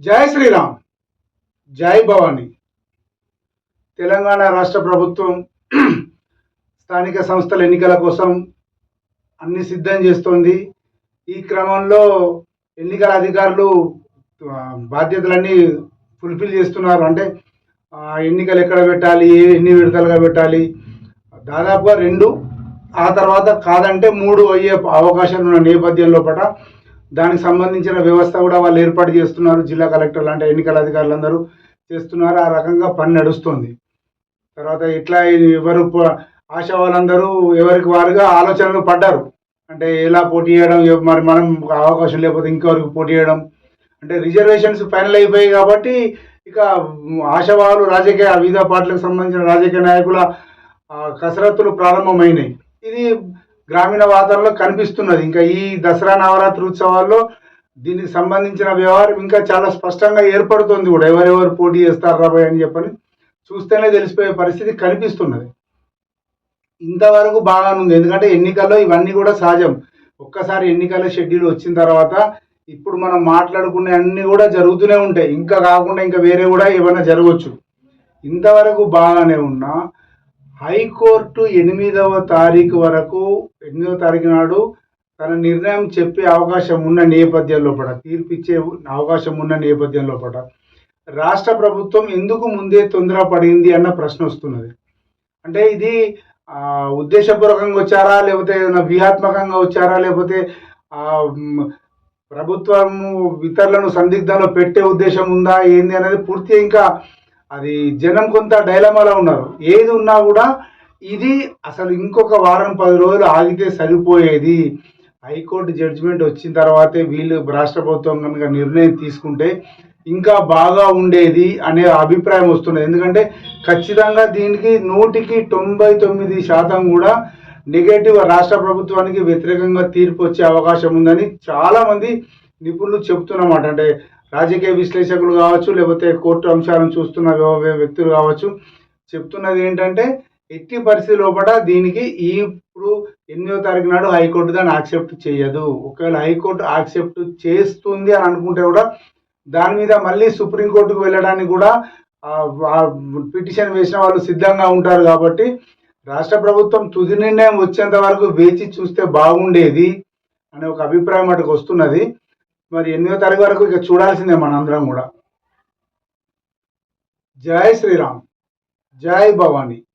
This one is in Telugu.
జై శ్రీరామ్. జై భవానీ. తెలంగాణ రాష్ట్ర ప్రభుత్వం స్థానిక సంస్థల ఎన్నికల కోసం అన్ని సిద్ధం చేస్తోంది. ఈ క్రమంలో ఎన్నికల అధికారులు బాధ్యతలన్నీ ఫుల్ఫిల్ చేస్తున్నారు. అంటే ఎన్నికలు ఎక్కడ పెట్టాలి ఏ- ఎన్ని విడతలుగా పెట్టాలి దాదాపుగా రెండు ఆ తర్వాత కాదంటే మూడు అయ్యే అవకాశాలు ఉన్న నేపథ్యంలో పట దానికి సంబంధించిన వ్యవస్థ కూడా వాళ్ళు ఏర్పాటు చేస్తున్నారు. జిల్లా కలెక్టర్లు అంటే ఎన్నికల అధికారులందరూ చేస్తున్నారు. ఆ రకంగా పని నడుస్తుంది. తర్వాత ఇట్లా ఎవరు ప- ఆశా వాళ్ళందరూ ఎవరికి వారుగా ఆలోచనలు పడ్డారు. అంటే ఎలా పోటీ చేయడం మరి మనం అవకాశం లేకపోతే ఇంకెవరికి పోటీ చేయడం. అంటే రిజర్వేషన్స్ ఫైనల్ అయిపోయాయి కాబట్టి ఇక ఆశావాలు రాజకీయ వివిధ పార్టీలకు సంబంధించిన రాజకీయ నాయకుల కసరత్తులు ప్రారంభమైనాయి. ఇది గ్రామీణ వాతావరణంలో కనిపిస్తున్నది. ఇంకా ఈ దసరా నవరాత్రి ఉత్సవాల్లో దీనికి సంబంధించిన వ్యవహారం ఇంకా చాలా స్పష్టంగా ఏర్పడుతుంది కూడా. ఎవరెవరు పోటీ చేస్తారు రాబోయే అని చెప్పని చూస్తేనే తెలిసిపోయే పరిస్థితి కనిపిస్తున్నది. ఇంతవరకు బాగానే ఉంది. ఎందుకంటే ఎన్నికల్లో ఇవన్నీ కూడా సహజం. ఒక్కసారి ఎన్నికల షెడ్యూల్ వచ్చిన తర్వాత ఇప్పుడు మనం మాట్లాడుకునే అన్నీ కూడా జరుగుతూనే ఉంటాయి. ఇంకా కాకుండా ఇంకా వేరే కూడా ఏమైనా జరగవచ్చు ఇంతవరకు బాగానే ఉన్నా హైకోర్టు ఎనిమిదవ తారీఖు వరకు ఎనిమిదవ తారీఖు నాడు తన నిర్ణయం చెప్పే అవకాశం ఉన్న నేపథ్యంలో లోపల తీర్పిచ్చే అవకాశం ఉన్న నేపథ్యంలో లోపల రాష్ట్ర ప్రభుత్వం ఎందుకు ముందే తొందర పడింది అన్న ప్రశ్న వస్తున్నది. అంటే ఇది ఉద్దేశపూర్వకంగా వచ్చారా లేకపోతే ఏదైనా వ్యూహాత్మకంగా వచ్చారా లేకపోతే ప్రభుత్వము ఇతరులను సందిగ్ధంలో పెట్టే ఉద్దేశం ఉందా ఏంది అనేది పూర్తిగా ఇంకా అది జనం కొంత డైలమాలో ఉన్నారు. ఏది ఉన్నా కూడా ఇది అసలు ఇంకొక వారం పది రోజులు ఆగితే సరిపోయేది. హైకోర్టు జడ్జిమెంట్ వచ్చిన తర్వాతే వీళ్ళు రాష్ట్ర ప్రభుత్వం కనుక నిర్ణయం తీసుకుంటే ఇంకా బాగా ఉండేది అనే అభిప్రాయం వస్తున్నది. ఎందుకంటే ఖచ్చితంగా దీనికి నూటికి తొంభై తొమ్మిది శాతం కూడా నెగటివ్ రాష్ట్ర ప్రభుత్వానికి వ్యతిరేకంగా తీర్పు వచ్చే అవకాశం ఉందని చాలామంది నిపుణులు చెప్తున్నమాట. అంటే రాజకీయ విశ్లేషకులు కావచ్చు లేకపోతే కోర్టు అంశాలను చూస్తున్న వ్యక్తులు కావచ్చు చెప్తున్నది ఏంటంటే ఎట్టి పరిస్థితి లోపల దీనికి ఈ ఇప్పుడు ఎనిమిదో తారీఖు నాడు హైకోర్టు దాన్ని యాక్సెప్ట్ చేయదు. ఒకవేళ హైకోర్టు యాక్సెప్ట్ చేస్తుంది అని అనుకుంటే కూడా దాని మీద మళ్ళీ సుప్రీంకోర్టుకు వెళ్ళడానికి కూడా పిటిషన్ వేసిన వాళ్ళు సిద్ధంగా ఉంటారు కాబట్టి రాష్ట్ర ప్రభుత్వం తుది నిర్ణయం వచ్చేంత వరకు వేచి చూస్తే బాగుండేది అనే ఒక అభిప్రాయం అటుకు వస్తున్నది. మరి ఎనిమిదో తారీఖు వరకు ఇక చూడాల్సిందే మనందరం కూడా. జై శ్రీరామ్. జై భవానీ.